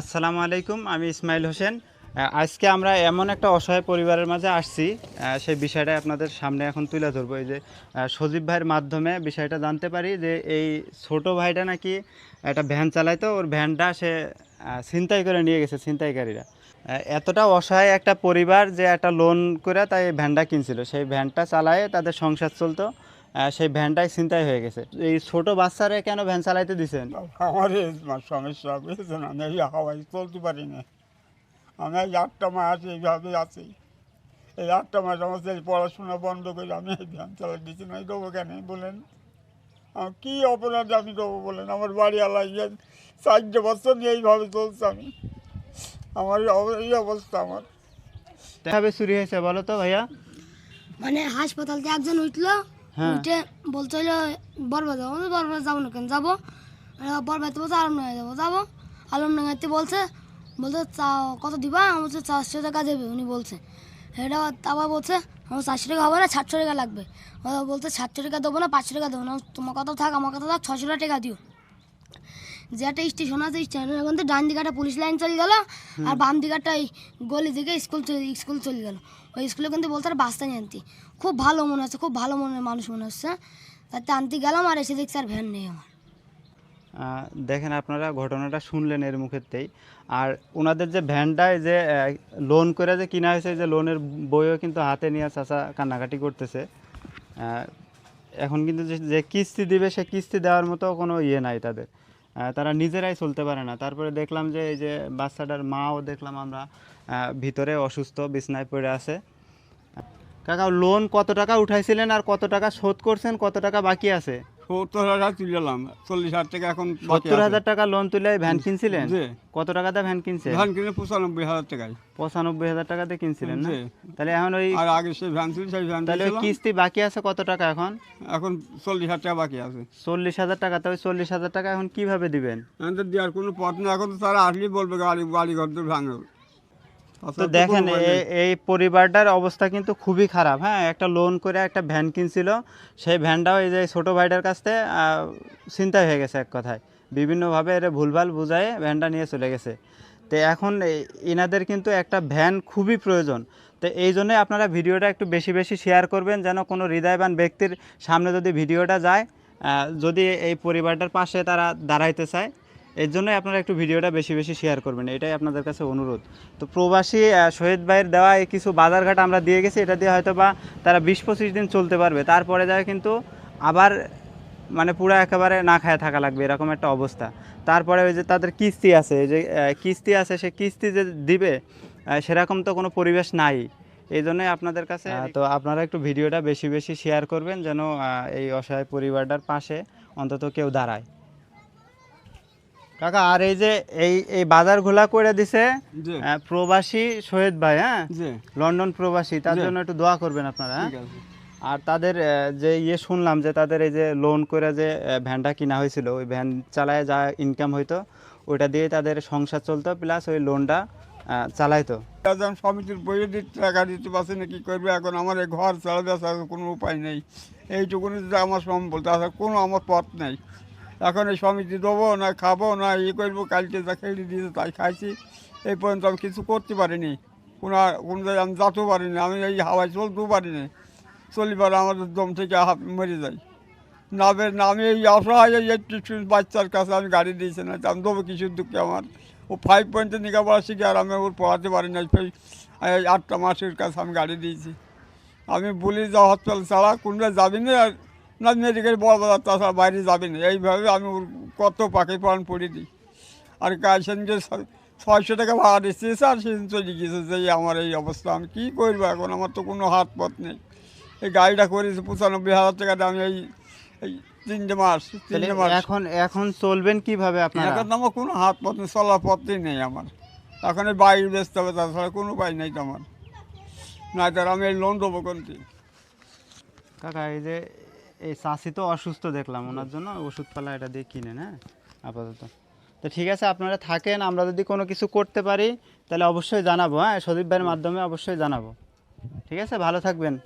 আসসালামু আলাইকুম, আমি ইসমাইল হোসেন। আজকে আমরা এমন একটা অসহায় পরিবারের মাঝে আসছি সেই বিষয়টা আপনাদের সামনে এখন তুলে ধরবো। এই যে সজীব ভাইয়ের মাধ্যমে বিষয়টা জানতে পারি যে, এই ছোট ভাইটা নাকি একটা ভ্যান চালাইতো, ওর ভ্যানটা সে ছিনতাই করে নিয়ে গেছে, ছিনতাইকারীরা। এতটা অসহায় একটা পরিবার যে একটা লোন করে তাই ভ্যানটা কিনছিল। সেই ভ্যানটা চালায়ে তাদের সংসার চলতো। সেই ভ্যানটাই চিন্তাই হয়ে গেছে। এই ছোট বাচ্চারে কেন ভ্যান চালাইতে দিছেন? আমার এই সমস্যা বুঝেছেন? আমি এই হাওয়ায় চলতে পারি না। আমি এই আটটা মাস এইভাবে আছি। এই আটটা মাস আমার ছেলে পড়াশোনা বন্ধ করে আমি এই ভ্যান চালা দিচ্ছি না। দেবো কেন? বলেন। আমার কী অপরাধ আমি দেবো বলেন? আমার বাড়ি আলাই চারটে বছর নিয়ে এইভাবে চলছে আমি। আমার এই অব- অবস্থা আমার। কীভাবে চুরি হয়েছে বলো তো ভাইয়া? মানে হাসপাতাল থেকে একজন উঠল। উঠে বলছিল বরবাদ যাব বরবাদ যাব না কেন? যাব? বরবাদতে বলছে আলমডাঙ্গা যাব। যাব? আলমডাঙ্গাতে বলছে বলছে, চা, কত দিবা? আমি বলছে, চারশো টাকা দেবে। উনি বলছে। এটা আবার বলছে, আমার চারশো টাকা হবে না, সাতশো টাকা লাগবে। বলছে, সাতশো টাকা দেবো না, পাঁচশো টাকা দেবো না। তোমার কথা থাক, আমার কথা থাক, ছশো টাকা দিও। যে একটা স্টেশন আছে স্টেশনের ওখান থেকে ডান দিকে পুলিশ লাইন চলে গেল আর বাম দিকে গলি দিকে স্কুল স্কুল চলে গেল। ওই স্কুলে কিন্তু বলতে আর বাসটা নিয়ে আনতি। খুব ভালো মনে হচ্ছে খুব ভালো মনের মানুষ মনে হচ্ছে। তাতে আনতে গেলাম আর এসে দেখছি আর ভ্যান নেই আমার। দেখেন আপনারা ঘটনাটা শুনলেন এর মুখেতেই আর ওনাদের যে ভ্যানটায় যে লোন করে যে কিনা হয়েছে যে লোনের বইও কিন্তু হাতে নিয়ে চাচা কান্নাকাটি করতেছে। এখন কিন্তু যে- কিস্তি দিবে সে কিস্তি দেওয়ার মতো কোনো ইয়ে নাই তাদের। তারা নিজেরাই চলতে পারে না। তারপরে দেখলাম যে এই যে বাচ্চাটার মাও দেখলাম আমরা ভিতরে অসুস্থ, বিছনায় পড়ে আছে। কাকা লোন কত টাকা উঠাইছিলেন আর কত টাকা শোধ করছেন, কত টাকা বাকি আছে? সত্তর হাজার তুললাম চল্লিশ হাজার টাকা এখন সত্তর হাজার টাকা লোন তুলে ভ্যান কিনছিলেন। কত টাকাতে ভ্যান কিনছে? ধান কিনে পঁচানব্বই হাজার টাকায়। পঁচানব্বই হাজার টাকাতে কিনছিলেন না? তাহলে এখন ওই আর আগে সেই ভ্যান ছিল সেই ভ্যান তাহলে কিস্তি বাকি আছে কত টাকা এখন? এখন চল্লিশ হাজার টাকা বাকি আছে। চল্লিশ হাজার টাকা তো ওই চল্লিশ হাজার টাকা এখন কীভাবে দিবেন? দেওয়ার কোনো পথ নেই এখন তো তারা আসলেই বলবে গাড়ি বাড়ি ঘর তো ভাঙে তো দেখেন এই পরিবারটার অবস্থা কিন্তু খুবই খারাপ হ্যাঁ? একটা লোন করে একটা ভ্যান কিনছিল সেই ভ্যানটাও এই যে ছোটো ভাইটার কাছ থেকে ছিনতাই হয়ে গেছে এক কথায়। বিভিন্নভাবে এর ভুলভাল বুঝায়ে ভ্যানটা নিয়ে চলে গেছে। তো এখন এনাদের কিন্তু একটা ভ্যান খুবই প্রয়োজন। তো এই জন্যে আপনারা ভিডিওটা একটু বেশি বেশি শেয়ার করবেন যেন কোনো হৃদয়বান ব্যক্তির সামনে যদি ভিডিওটা যায় যদি এই পরিবারটার পাশে তারা দাঁড়াইতে চায়। এর জন্যই আপনারা একটু ভিডিওটা বেশি বেশি শেয়ার করবেন এটাই আপনাদের কাছে অনুরোধ। তো প্রবাসী শহীদ ভাইয়ের দেওয়া এই কিছু বাজারঘাট আমরা দিয়ে গেছি এটা দিয়ে হয়তো বা তারা বিশ পঁচিশ দিন চলতে পারবে। তারপরে যায় কিন্তু আবার মানে পুরো একেবারে না খায় থাকা লাগবে এরকম একটা অবস্থা। তারপরে ওই যে তাদের কিস্তি আছে এই যে কিস্তি আছে সে কিস্তি যে দিবে সেরকম তো কোনো পরিবেশ নাই। এই জন্যই আপনাদের কাছে তো আপনারা একটু ভিডিওটা বেশি বেশি শেয়ার করবেন যেন এই অসহায় পরিবারটার পাশে অন্তত কেউ দাঁড়ায়। কাকা আর এই যে এই এই বাজার ঘোলা করে দিছে প্রবাসী শহীদ ভাই হ্যাঁ? লন্ডন প্রবাসী তার জন্য একটু দোয়া করবেন আপনারা হ্যাঁ? আর তাদের যে ইয়ে শুনলাম যে তাদের এই যে লোন করে যে ভ্যানটা কিনা হয়েছিল ওই ভ্যান চালায় যা ইনকাম হইতো ওইটা দিয়ে তাদের সংসার চলতো প্লাস ওই লোনটা চালাইতো। সমিতির বইয়ে দিতে টাকা দিতে পারছি না কি করবে? এখন আমার এই ঘর চালা দেওয়া কোনো উপায় নেই। এইটুকুনি যদি আমার সম্বল তাছাড়া কোনো আমার পথ নেই। এখন এই সমিতি দেবো না খাব না ই করব, কালকে যা খেয়ে দিয়েছে তাই খাইছি। এই পর্যন্ত আমি কিছু করতে পারিনি। কোনো কোনো জায়গায় আমি যেতেও পারিনি। আমি এই হাওয়ায় চলতেও পারিনি। চলিবার আমাদের দম থেকে হাত মরে যাই নামে নামে এই অসহায় এই একটু বাচ্চার কাছে আমি গাড়ি দিয়েছি না, আমি দেবো কিছুর দুঃখে আমার। ও ফাইভ পয়েন্টে লেখাপড়া শিখে আর আমি ওর পড়াতে পারি না। সেই আটটা মাসের কাছে আমি গাড়ি দিয়েছি। আমি বলি যা হসপিটাল ছাড়া কোনটা যাবি না? আর না মেডিকেল বড় বাজার তাছাড়া বাইরে যাবি না। এইভাবে আমি ওর কত পাখি পালন পড়ে দিই। আর কাল সেদিনকে ছয়শো টাকা ভাড়া দিচ্ছে আর সেদিন চলে গিয়েছে যে আমার এই অবস্থা আমি কী করব এখন? আমার তো কোনো হাত পথ নেই। এই গাড়িটা করেছি পঁচানব্বই হাজার টাকা আমি এই এই তিনটে মাস তিনটে মাস। এখন এখন চলবেন কীভাবে আপনারা? এখন তো আমার কোনো হাত পথ নেই চলার পথই নেই আমার। এখন এই বাইরে বেচতে হবে তাছাড়া কোনো উপায় নেই তো আমার। না তার আমি এই লোন দেবো কোনটি কাকা এই যে এই চাষি তো অসুস্থ দেখলাম, ওনার জন্য ওষুধপালা এটা দিয়ে কিনেন হ্যাঁ? আপাতত। তো ঠিক আছে, আপনারা থাকেন, আমরা যদি কোনো কিছু করতে পারি, তাহলে অবশ্যই জানাব হ্যাঁ? সদীপ ভাইয়ের মাধ্যমে অবশ্যই জানাব। ঠিক আছে, ভালো থাকবেন।